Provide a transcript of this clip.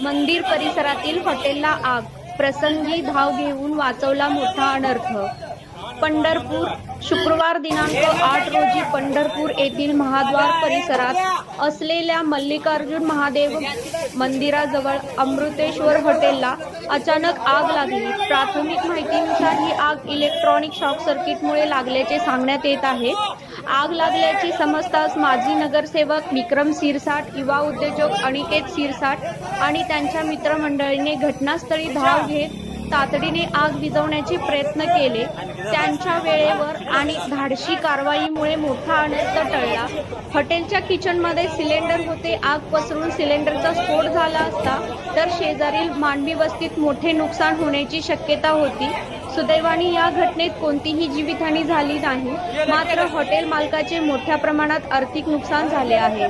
मंदिर परिसरातील हॉटेलला आग. प्रसंगी धाव घेऊन वाचवला मोठा अनर्थ. पंढरपूर. शुक्रवार दिनांक आठ रोजी पंढरपूर येथील महाद्वार परिसरात असलेल्या मल्लिकार्जुन महादेव मंदिराजवळ अमृतेश्वर हॉटेलला अचानक आग लागली. प्राथमिक माहितीनुसार ही आग इलेक्ट्रॉनिक शॉक सर्किटमुळे लागल्याचे सांगण्यात येत आहे. आग लागल्याची समजताच माजी नगरसेवक विक्रम सिरसाट युवा उद्योजक अनिकेत सिरसाट आणि त्यांच्या मित्रमंडळीने घटनास्थळी धाव घेत तातडीने आग विझवण्याचे प्रयत्न केले. त्यांच्या वेळेवर आणि धाडशी कारवाईमुळे मोठा अनर्थ टळला. हॉटेलच्या किचनमध्ये सिलेंडर होते. आग पसरून सिलेंडरचा स्फोट झाला असता तर शेजारील मानवी वस्तीत मोठे नुकसान होण्याची शक्यता होती. सुदैवाने या घटनेत कोणतीही जीवितहानी झाली नाही. मात्र हॉटेल मालकाचे मोठ्या प्रमाणात आर्थिक नुकसान झाले आहे.